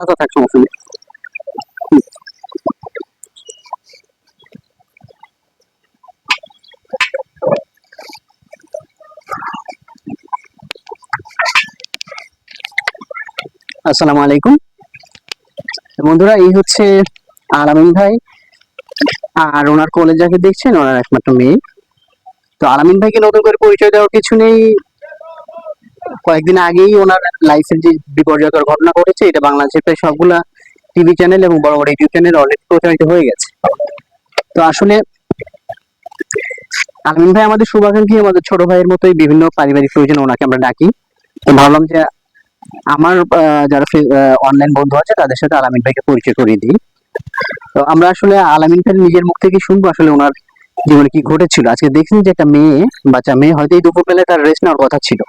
আচ্ছা আসসালামু আলাইকুম। বন্ধুরা, এই হচ্ছে আলামিন ভাই আর ওনার কোলে যাকে দেখছেন, ওনার একমাত্র মেয়ে। তো আলামিন ভাইকে নতুন করে পরিচয় দেওয়ার কিছু নেই। কয়েকদিন আগেই ওনার লাইফের যে বিপর্যয়কর ঘটনা ঘটেছে, এটা বাংলাদেশের প্রায় সবগুলা টিভি চ্যানেল এবং বড় বড় ইউটিউব চ্যানেল অলরেডি প্রচারিত হয়ে গেছে। তো আসলে আলামিন ভাই, আমাদের শুভাকাঙ্ক্ষী আমাদের ছোট ভাইয়ের মতোই বিভিন্ন পারিবারিক প্রয়োজন ওনাকে আমরা ডাকি। তো ভাবলাম যে আমার যারা অনলাইন বন্ধু আছে, তাদের সাথে আলামিন ভাইকে পরিচয় করিয়ে দিই। তো আমরা আসলে আলামিন ভাই নিজের মুখ থেকে শুনব আসলে ওনার জীবনে কি ঘটেছিল। আজকে দেখছেন যে একটা মেয়ে, বাচ্চা মেয়ে, হয়তো এই দুপুর বেলায় তার রেস্ট নেওয়ার কথা ছিল।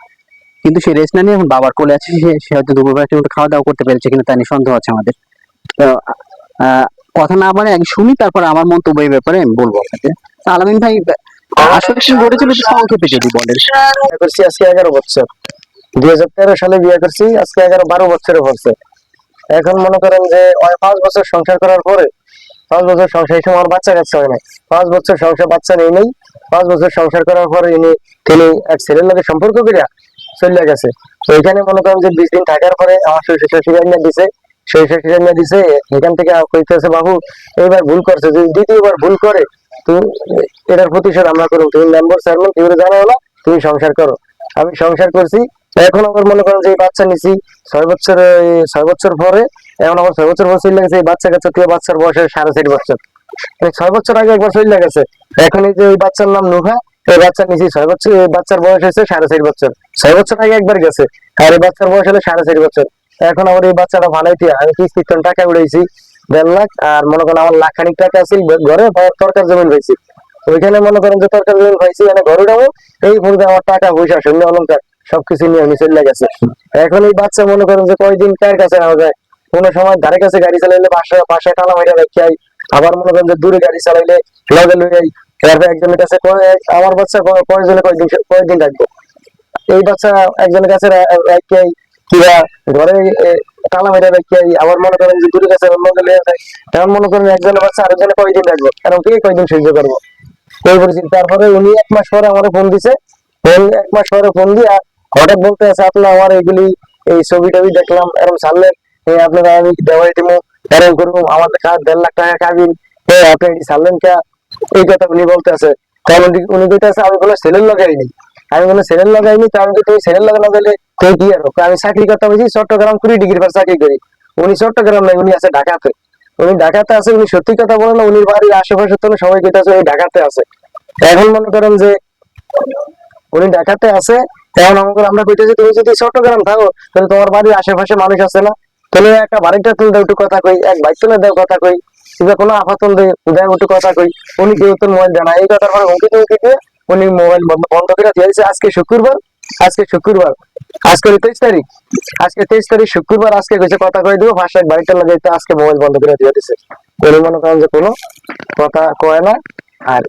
কিন্তু সে রেস্ট না নিয়ে এখন বাবার কোলে আছে, সে সে হয়তো দুপুরবেলা ঠিক খাওয়া দাওয়া করতে পেরেছে কিন্তু তা নিয়ে সন্দেহ আছে আমাদের। তো কথা না মানে আগে শুনি, তারপর আমার মন্তব্য এই ব্যাপারে আমি বলব আপনাকে। আলামিন ভাই, আসলে ঘটেছিল সংক্ষেপে যদি বলেন। করছি আজকে এগারো বছর। দুই হাজার তেরো সালে বিয়ে করছি, আজকে এগারো বারো বছরে পড়ছে এখন মনে করেন যে পাঁচ বছর সংসার করার পরে, পাঁচ বছর সংসার আমার বাচ্চা কাচ্চা হয় পাঁচ বছর সংসার বাচ্চা নেই নেই, পাঁচ বছর সংসার করার পরে ইনি, তিনি এক ছেলের লোকের সম্পর্ক করিয়া চলে গেছে। তো এখানে মনে করেন যে বিশ দিন থাকার পরে আমার শ্বশুর শাশুড়ি আনিয়া দিছে, শ্বশুর শাশুড়ি আনিয়া দিছে, এখান থেকে কইতেছে, বাবু, এইবার ভুল করছে, যদি দ্বিতীয়বার ভুল করে তুমি এটার প্রতিশোধ আমরা করব। তুমি মেম্বার চেয়ারম্যান কেউ জানাও না, তুমি সংসার করো। আমি সংসার করছি। এখন আমার মনে করেন যে এই বাচ্চা নিছি, ছয় বছর ছয় বছর পরে, এখন আমার ছয় বছর বছর লেগেছে এই বাচ্চা কাচ্চা তুই বাচ্চার বয়স সাড়ে চার বছর। এই ছয় বছর আগে একবার চলে গেছে। এখন এই যে এই বাচ্চার নাম নুহা এই নিছি ছয় বছর বাচ্চার বয়স হয়েছে সাড়ে চার বছর। ছয় বছর আগে একবার গেছে, আর এই বাচ্চার বয়স সাড়ে চার বছর। এখন আমার এই বাচ্চাটা আমি টাকা দেড় লাখ, আর মনে করেন আমার লাখ খানিক টাকা আছে ঘরে তরকার জমিন ওইখানে মনে করেন যে তরকার জমিন মানে ঘরে যাব এই আমার টাকা পয়সা শূন্য অলঙ্কার সবকিছু নিয়ে আমি চলে গেছে। এখন এই বাচ্চা মনে করেন যে কয়দিন কার কাছে নেওয়া যায়? কোনো সময় ধারে কাছে গাড়ি চালাইলে বাসায় বাসায় টানা মাইরা রাখি আবার মনে করেন যে দূরে গাড়ি চালাইলে লগে লই আই একজনের কাছে আমার বাচ্চা কয়- কয়জনে কয়দিন কয়দিন রাখব? এই বাচ্চা একজনের কাছে রা- কিবা ঘরে তালা মেরে রাখি আবার মনে করেন যে দূরে কাছে লগে লই যায় মনে করেন একজনের বাচ্চা আরেকজনে কয়দিন রাখব? কারণ কে কয়দিন সহ্য করব? এই পরিস্থিতি। তারপরে উনি এক মাস পরে আমার ফোন দিছে। ফোন এক মাস পরে ফোন দিয়া হঠাৎ বলতে আছে আপনার আমার এগুলি এই ছবি টবি দেখলাম এরকম এই আপনারা আমি দেওয়াই দিব এরকম করব আমাদের কাজ দেড় লাখ টাকা কাবিন। আপনি এটি ছাড়লেন কে? এই কথা উনি বলতে আছে তখন উনি- উনি আমি কোনো সেলের লাগাইনি আমি কোনো সেলের লাগাইনি তো আমি তুমি সেলের লাগানো গেলে তুই কি আর আমি চাকরি করতে বলছি চট্টগ্রাম কুড়ি ডিগ্রি পর চাকরি করি। উনি চট্টগ্রাম নাই, উনি আছে ঢাকাতে। উনি ঢাকাতে আছে, উনি সত্যি কথা বলে না উনি বাড়ির আশেপাশে তো সবাই কইতে আছে উনি ঢাকাতে আছে। এখন মনে করেন যে উনি ঢাকাতে আছে, এখন আমাকে আমরা কইতেছি, তুমি যদি চট্টগ্রাম থাকো, তাহলে তোমার বাড়ির আশেপাশে মানুষ আছে না? তাহলে একটা বাড়িটা তুলে দাও, একটু কথা কই, এক বাইক তুলে দাও, কথা কই। কিংবা কোনো আপাতন দে দেয় একটু কথা কই, উনি কেউ তো মোবাইল জানা এই কথার পরে হুমকি টুমকি দিয়ে উনি মোবাইল বন্ধ করে দিয়েছে আজকে শুক্রবার আজকে শুক্রবার আজকে তেইশ তারিখ আজকে তেইশ তারিখ শুক্রবার আজকে কইছে কথা কই দিব ভাষায় বাড়িটা লাগাইতে আজকে মোবাইল বন্ধ করে দিয়ে দিছে। উনি মনে করেন যে কোনো কথা কয় না আর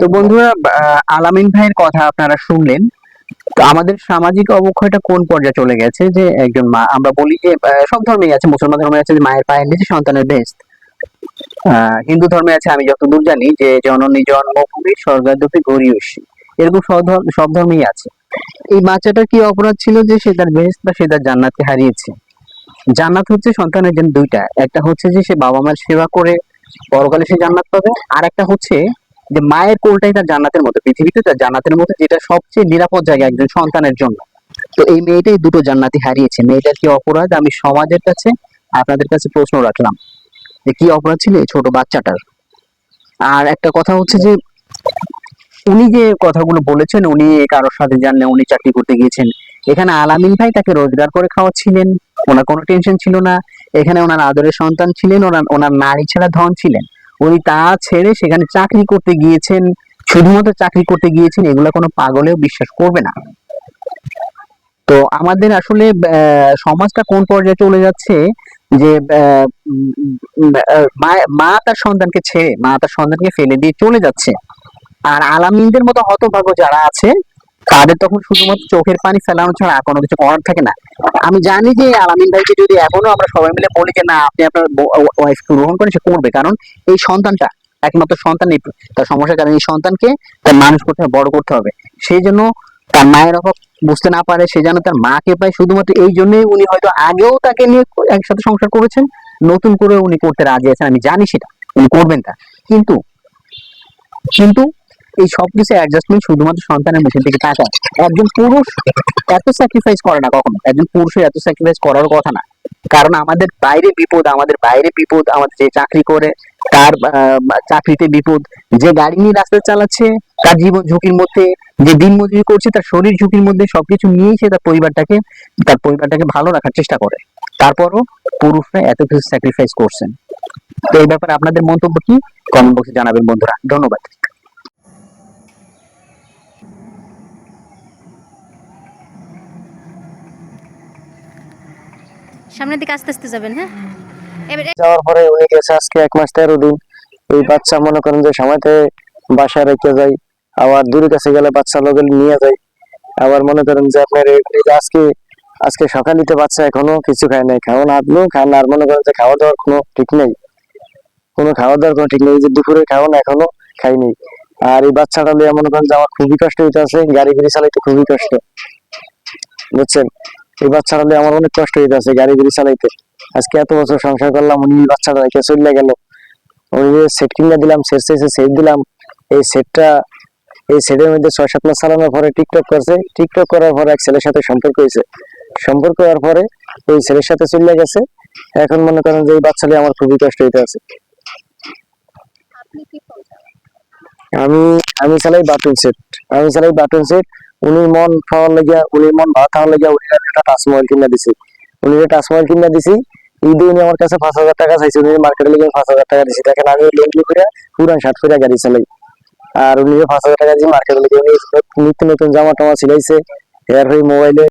তো বন্ধুরা আলামিন ভাইয়ের কথা আপনারা শুনলেন। তো আমাদের সামাজিক অবক্ষয়টা কোন পর্যায়ে চলে গেছে? যে একজন মা আমরা বলি যে সব ধর্মেই আছে, মুসলমান ধর্মে আছে যে মায়ের পায়ের নিচে সন্তানের বেস্ট হিন্দু ধর্মে আছে, আমি যতদূর জানি যে জননী জন্মভূমি স্বর্গাদপি গরিয়সী। এরকম সব ধর্মেই আছে। এই বাচ্চাটার কি অপরাধ ছিল যে সে তার বেহেস্ত বা সে তার জান্নাতকে হারিয়েছে? জান্নাত হচ্ছে সন্তানের জন্য দুইটা। একটা হচ্ছে যে সে বাবা মার সেবা করে পরকালে সে জান্নাত পাবে আর একটা হচ্ছে যে মায়ের কোলটাই তার জান্নাতের মতো। পৃথিবীতে তার জান্নাতের মতো যেটা সবচেয়ে নিরাপদ জায়গা একজন সন্তানের জন্য। তো এই মেয়েটাই দুটো জান্নাতি হারিয়েছে। মেয়েটার কি অপরাধ? আমি সমাজের কাছে আপনাদের কাছে প্রশ্ন রাখলাম। যে কি অপরাধ ছিল এই ছোট বাচ্চাটার? আর একটা কথা হচ্ছে যে, উনি যে কথাগুলো বলেছেন, উনি কারোর সাথে জানলে উনি চাকরি করতে গিয়েছেন, এখানে আলামিন ভাই তাকে রোজগার করে খাওয়াচ্ছিলেন, ওনার কোনো টেনশন ছিল না, এখানে ওনার আদরের সন্তান ছিলেন, ওনার ওনার নারী ছাড়া ধন ছিলেন, উনি তা ছেড়ে সেখানে চাকরি করতে গিয়েছেন, শুধুমাত্র চাকরি করতে গিয়েছেন, এগুলো কোনো পাগলেও বিশ্বাস করবে না। তো আমাদের আসলে সমাজটা কোন পর্যায়ে চলে যাচ্ছে যে মা- তার সন্তানকে ছেড়ে, মা তার সন্তানকে ফেলে দিয়ে চলে যাচ্ছে। আর আলামিনদের মতো হতভাগ্য যারা আছে, তাদের তখন শুধুমাত্র চোখের পানি ফেলানো ছাড়া কোনো কিছু করার থাকে না। আমি জানি যে আলামিন ভাইকে যদি এখনও আমরা সবাই মিলে বলি যে, না, আপনি আপনার ওয়াইফ গ্রহণ করেন, সে করবে। কারণ এই সন্তানটা, একমাত্র সন্তান এই তার সমস্যার কারণে এই সন্তানকে তার মানুষ করতে হবে বড় করতে হবে? সেই জন্য তার মায়ের অভাব বুঝতে না পারে, সে যেন তার মাকে পায়। শুধুমাত্র এই জন্যই উনি হয়তো আগেও তাকে নিয়ে একসাথে সংসার করেছেন, নতুন করে উনি করতে রাজি আছেন। আমি জানি সেটা, উনি করবেন তা। কিন্তু কিন্তু এই সবকিছু অ্যাডজাস্টমেন্ট শুধুমাত্র সন্তানের মুখের দিকে তাকায়। একজন পুরুষ এত স্যাক্রিফাইস করে না কখনো। একজন পুরুষের এত স্যাক্রিফাইস করার কথা না। কারণ আমাদের বাইরে বিপদ, আমাদের বাইরে বিপদ, আমাদের যে চাকরি করে, তার চাকরিতে বিপদ, যে গাড়ি নিয়ে রাস্তা চালাচ্ছে তার জীবন ঝুঁকির মধ্যে যে দিন মজুরি করছে তার শরীর ঝুঁকির মধ্যে সবকিছু নিয়েই সে তার পরিবারটাকে তার পরিবারটাকে ভালো রাখার চেষ্টা করে। তারপরও পুরুষরা এত কিছু স্যাক্রিফাইস করছেন। তো এই ব্যাপারে আপনাদের মন্তব্য কি? কমেন্ট বক্সে জানাবেন বন্ধুরা। ধন্যবাদ। সামনের দিকে আস্তে আস্তে যাবেন হ্যাঁ? এবারে যাওয়ার পরে উনি গেছে আজকে এক মাস তেরো দিন। এই বাচ্চা মনে করেন যে সময়তে বাসায় রেখে যায়। আবার দূরের কাছে গেলে বাচ্চা লোক নিয়ে যায়। আবার মনে করেন যে আপনার আজকে আজকে সকালিতে বাচ্চা এখনও কিছু খায় নাই খাওয়া না আপনিও খান, আর মনে করেন যে খাওয়া দাওয়ার কোনো ঠিক নেই। কোনো খাওয়া দাওয়ার কোনো ঠিক নেই যে দুপুরে খাওয়া না এখনও খাইনি আর এই বাচ্চাটা লিয়ে মনে করেন যে আমার খুবই কষ্ট হইতে আছে, গাড়ি গাড়ি চালাইতে খুবই কষ্ট। বুঝছেন? এই বাচ্চাটা লিয়ে আমার অনেক কষ্ট হইতে আছে গাড়ি গাড়ি চালাইতে। আজকে এত বছর সংসার করলাম, উনি বাচ্চাটা রেখে চলে গেল। যে সেট কিনে দিলাম সেট সেট দিলাম। এই সেটটা এই সেটের মধ্যে ছয় সাত মাস চালানোর পরে টিকটক করছে। টিকটক করার পরে এক ছেলের সাথে সম্পর্ক হয়েছে। সম্পর্ক হওয়ার পরে ওই ছেলের সাথে চলে গেছে। এখন মনে করেন যে এই বাচ্চাটি আমার খুবই কষ্ট হইতে আছে। আমি আমি চালাই বাটন সেট আমি চালাই বাটন সেট উনি মন খাওয়ার লাগিয়া উনি মন ভাত খাওয়ার লাগিয়া উনি একটা টাচ মোবাইল কিনে দিছি। উনি যে টাচ মোবাইল কিনে দিছি ঈদে উনি আমার কাছে পাঁচ হাজার টাকা চাইছে। উনি মার্কেটে লেগে পাঁচ হাজার টাকা দিছি। দেখেন আমি লেনলি করে পুরান শার্ট করে গাড়ি চালাই। আর উনি পাঁচ হাজার টাকা দিয়ে মার্কেট লেগে নিত্য নতুন জামা টামা সিলাইছে এর হয়ে মোবাইলে